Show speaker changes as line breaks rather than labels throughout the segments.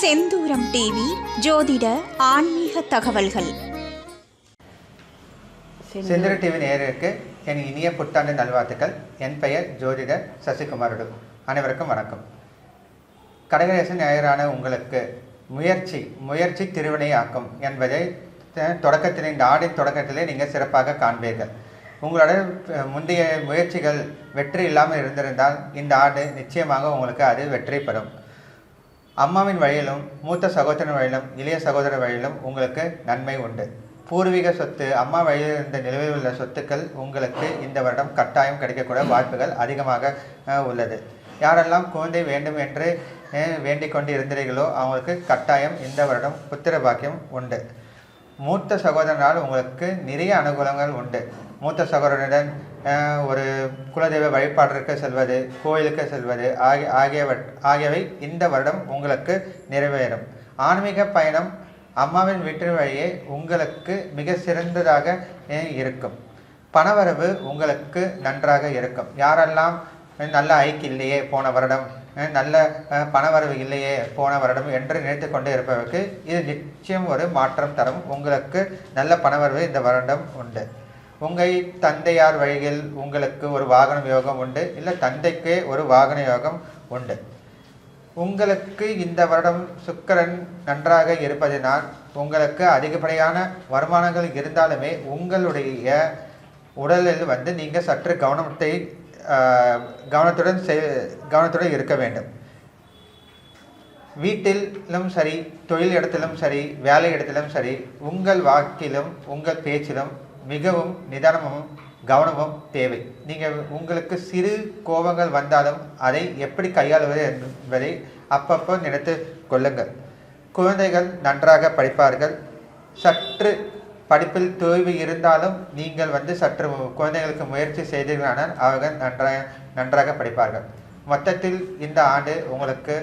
செந்தூரம் TV ஜோதிட ஆன்மீக தகவல்கள்.
செந்தூர டிவி நேயர்களுக்கு என் இனிய புத்தாண்டு நல்வாழ்த்துக்கள். என் பெயர் ஜோதிடர் சசிகுமாருடு. அனைவருக்கும் வணக்கம். கடகரேசன் நேயரான உங்களுக்கு முயற்சி முயற்சி திருவினையாக்கும் என்பதை தொடக்கத்தில் இந்த ஆடின் தொடக்கத்திலே நீங்கள் சிறப்பாக காண்பீர்கள். உங்களோட முந்தைய முயற்சிகள் வெற்றி இல்லாமல் இருந்திருந்தால் இந்த ஆண்டு நிச்சயமாக உங்களுக்கு அது வெற்றி பெறும். அம்மாவின் வழியிலும் மூத்த சகோதரன் வழியிலும் இளைய சகோதரர் வழியிலும் உங்களுக்கு நன்மை உண்டு. பூர்வீக சொத்து அம்மா வழியில் இருந்த நிலுவையில் உள்ள சொத்துக்கள் உங்களுக்கு இந்த வருடம் கட்டாயம் கிடைக்கக்கூடிய வாய்ப்புகள் அதிகமாக உள்ளது. யாரெல்லாம் குழந்தை வேண்டும் என்று வேண்டிக் கொண்டு இருந்தீர்களோ அவங்களுக்கு கட்டாயம் இந்த வருடம் புத்திர பாக்கியம் உண்டு. மூத்த சகோதரனால் உங்களுக்கு நிறைய அனுகூலங்கள் உண்டு. மூத்த சகோதரனுடன் ஒரு குலதெய்வ வழிபாட்டிற்கு செல்வது கோயிலுக்கு செல்வது ஆகிய ஆகியவற் ஆகியவை இந்த வருடம் உங்களுக்கு நிறைவேறும். ஆன்மீக பயணம் அம்மாவின் வீட்டு வழியே உங்களுக்கு மிக சிறந்ததாக இருக்கும். பணவரவு உங்களுக்கு நன்றாக இருக்கும். யாரெல்லாம் நல்ல ஐக்கு இல்லையே போன வருடம். நல்ல பணவரவு இல்லையே போன வருடம் என்று நினைத்து கொண்டு இருப்பவருக்கு இது நிச்சயம் ஒரு மாற்றம் தரும். உங்களுக்கு நல்ல பணவரவு இந்த வருடம் உண்டு. உங்கள் தந்தையார் வழியில் உங்களுக்கு ஒரு வாகன யோகம் உண்டு. இல்லை தந்தைக்கே ஒரு வாகன யோகம் உண்டு. உங்களுக்கு இந்த வருடம் சுக்கரன் நன்றாக இருப்பதினால் உங்களுக்கு அதிகப்படியான வருமானங்கள் இருந்தாலுமே உங்களுடைய உடலில் வந்து நீங்கள் சற்று கவனத்தை கவனத்துடன் செய் கவனத்துடன் இருக்க வேண்டும். வீட்டிலும் சரி தொழில் இடத்திலும் சரி வேலை இடத்திலும் சரி உங்கள் வாக்கிலும் உங்கள் பேச்சிலும் மிகவும் நிதானமும் கவனமும் தேவை. நீங்கள் உங்களுக்கு சிறு கோபங்கள் வந்தாலும் அதை எப்படி கையாளுவது என்பதை அப்பப்போ நினைத்து கொள்ளுங்கள். குழந்தைகள் நன்றாக படிப்பார்கள். சற்று படிப்பில் தோய்வு இருந்தாலும் நீங்கள் வந்து சற்று குழந்தைகளுக்கு முயற்சி செய்தீர்களானால் அவர்கள் நன்றாக நன்றாக படிப்பார்கள். மொத்தத்தில் இந்த ஆண்டு உங்களுக்கு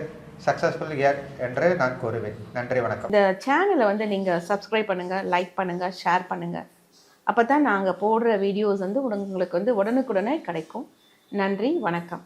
சக்ஸஸ்ஃபுல் இயர் என்று நான் கூறுவேன். நன்றி வணக்கம்.
இந்த சேனலை வந்து நீங்கள் சப்ஸ்கிரைப் பண்ணுங்கள் லைக் பண்ணுங்கள் ஷேர் பண்ணுங்கள் அப்போ தான் நாங்கள் போடுற வீடியோஸ் வந்து உங்களுக்கு வந்து உடனுக்குடனே கிடைக்கும். நன்றி வணக்கம்.